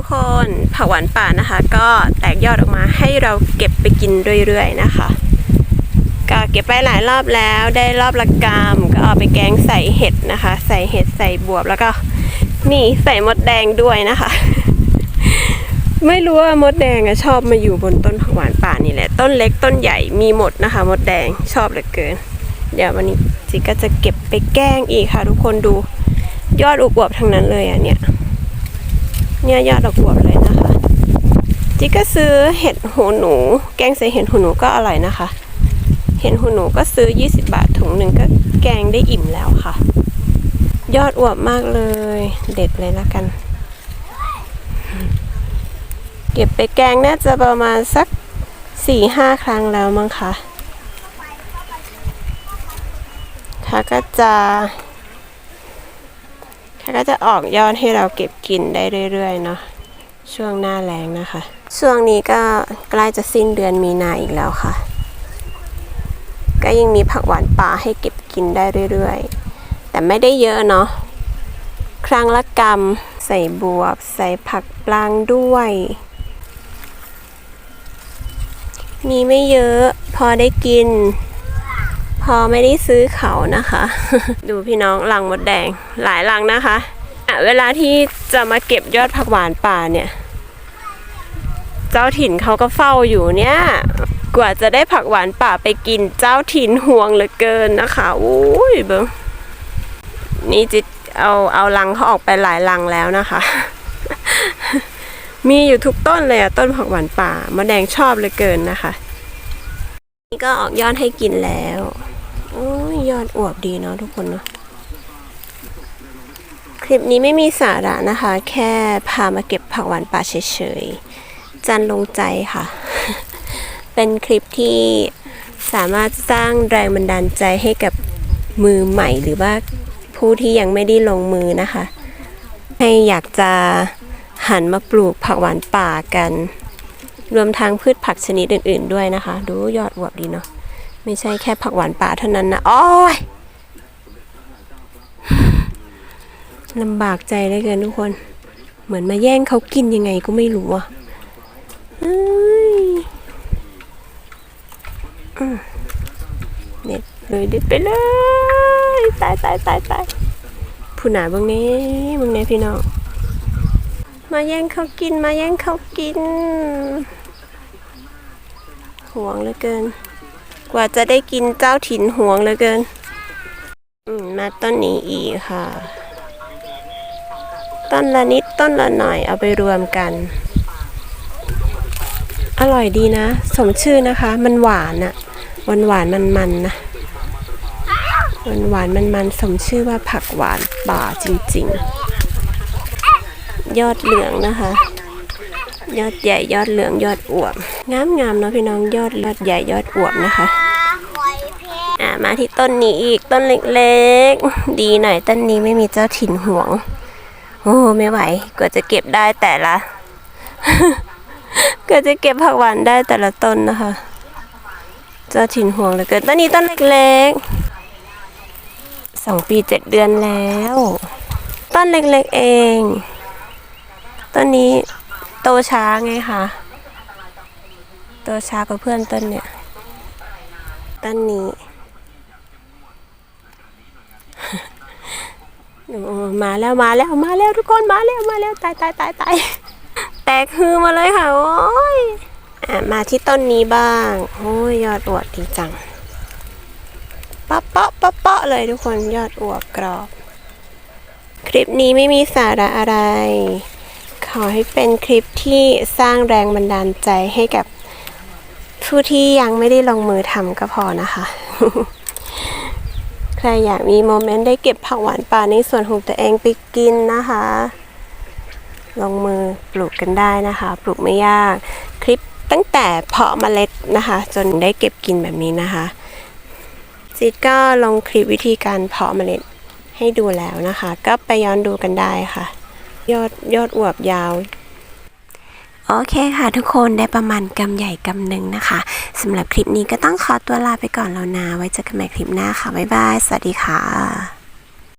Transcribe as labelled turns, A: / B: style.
A: ทุกคนผักหวานป่านะคะ ก็แตกยอดออกมาให้เราเก็บไปกินเรื่อยๆนะคะก็เก็บไปหลายรอบแล้วได้รอบละกรัมก็เอาไปแกงใส่เห็ดนะคะ ใส่เห็ดใส่บวบแล้วก็ นี่ใส่มดแดงด้วยนะคะ ไม่รู้ว่ามดแดงอะชอบมาอยู่บนต้นผักหวานป่านี่แหละ ต้นเล็กต้นใหญ่มีหมดนะคะ มดแดงชอบเหลือเกิน เดี๋ยววันนี้จิก็จะเก็บไปแกงอีกค่ะ ทุกคนดูยอดอวบๆทั้งนั้นเลยอะเนี่ย เนี่ยยอดดอกบัวเลยนะคะจิกก็ซื้อเห็ดหูหนู แกงใส่เห็ดหูหนูก็อร่อยนะคะ เห็ดหูหนูก็ซื้อ 20 บาทถุงหนึ่งก็แกงได้อิ่มแล้วค่ะ ยอดอวบมากเลย เด็ดเลยละกัน เก็บไปแกงน่าจะประมาณสักสี่ห้าครั้งแล้วมั้งคะค่ะก็จะ ค่ะก็จะออกยอดให้เราเก็บกินได้เรื่อยๆเนาะช่วงหน้าแรงนะคะ ช่วงนี้ก็ใกล้จะสิ้นเดือนมีนาอีกแล้วค่ะ ก็ยังมีผักหวานป่าให้เก็บกินได้เรื่อยๆ แต่ไม่ได้เยอะเนาะครั้งละกำใส่บวบ ใส่ผักปลางด้วย มีไม่เยอะพอได้กิน พอไม่ได้ซื้อเขานะคะ ดูพี่น้องลังมดแดงหลายลังนะคะะเวลาที่จะมาเก็บยอดผักหวานป่าเนี่ย เจ้าถิ่นเขาก็เฝ้าอยู่เนี่ยกว่าจะได้ผักหวานป่าไปกินเจ้าถิ่นห่วงเหลือเกินนะคะอุ้ยเบิ้งนี่จิตเอาเอาลังเขาออกไปหลายลังแล้วนะคะ มีอยู่ทุกต้นเลยอะต้นผักหวานป่ามะแดงชอบเหลือเกินนะคะ นี่ก็ออกยอดให้กินแล้ว โอ้ยยอดอวบดีเนาะทุกคนเนาะคลิปนี้ไม่มีสาระนะคะ แค่พามาเก็บผักหวานป่าเฉยๆ จันลงใจค่ะ เป็นคลิปที่สามารถสร้างแรงบันดาลใจให้กับมือใหม่หรือว่าผู้ที่ยังไม่ได้ลงมือนะคะ ให้อยากจะหันมาปลูกผักหวานป่ากัน รวมทั้งพืชผักชนิดอื่น ๆ ด้วยนะคะ ดูยอดอวบดีเนาะ ไม่ใช่แค่ผักหวานป่าเท่านั้นนะโอ้ยลำบากใจเหลยเกินทุกคน เหมือนมาแย่งเขากินยังไงก็ไม่รู้อะเอ้ยอืมเด็ดเลยเด็ดไปเลย ตายตายตายตายผู้หนาบางนี้บางนี้พี่น้อง มาแย่งเขากินมาแย่งเขากิน ห่วงเหลือเกิน กว่าจะได้กินเจ้าถิ่นห่วงเหลือเกิน อืม มาต้นนี้อีกค่ะ ต้นละนิดต้นละหน่อยเอาไปรวมกัน อร่อยดีนะ สมชื่อนะคะ มันหวานอะหวานหวานมันมันนะหวานหวานมันมันสมชื่อว่าผักหวานป่าจริง ๆ ยอดเหลืองนะคะ ยอดใหญ่ยอดเหลืองยอดอวบงามงามเนาะพี่น้องยอดยอดใหญ่ยอดอวบนะคะอ่ามาที่ต้นนี้อีกต้นเล็กๆ ดีหน่อยต้นนี้ไม่มีเจ้าถิ่นห่วง โอ้ไม่ไหวกว่าจะเก็บได้แต่ละกว่าจะเก็บผักหวานได้แต่ละต้นนะคะ เจ้าถิ่นห่วงเหลือเกินต้นนี้ต้นเล็กๆสองปีเจ็ดเดือนแล้ว ต้นเล็กๆเอง ต้นนี้ โตช้าไงคะโตช้ากว่าเพื่อนต้นเนี่ยต้นนี้มาแล้วมาแล้วมาแล้วทุกคนมาแล้วมาแล้วตายตายตายตายแตกฮือมาเลยค่ะโอ้ยอะมาที่ต้นนี้บ้างโอ้ยยอดอวบดีจังปะเปาะปะเปาะเลยทุกคนยอดอวบกรอบ คลิปนี้ไม่มีสาระอะไร ขอให้เป็นคลิปที่สร้างแรงบันดาลใจให้กับผู้ที่ยังไม่ได้ลงมือทำก็พอนะคะ ใครอยากมีโมเมนต์ได้เก็บผักหวานป่าในส่วนของตัวเองไปกินนะคะ ลงมือปลูกกันได้นะคะ ปลูกไม่ยาก คลิปตั้งแต่เพาะเมล็ดนะคะ จนได้เก็บกินแบบนี้นะคะซิดก็ลงคลิปวิธีการเพาะเมล็ดให้ดูแล้วนะคะ ก็ไปย้อนดูกันได้ค่ะ ยอดยอดอวบยาว โอเคค่ะทุกคนได้ประมาณกำใหญ่กำหนึ่งนะคะสำหรับคลิปนี้ก็ต้องขอตัวลาไปก่อนแล้วนะ ไว้เจอกันใหม่คลิปหน้าค่ะ บ๊ายบาย สวัสดีค่ะ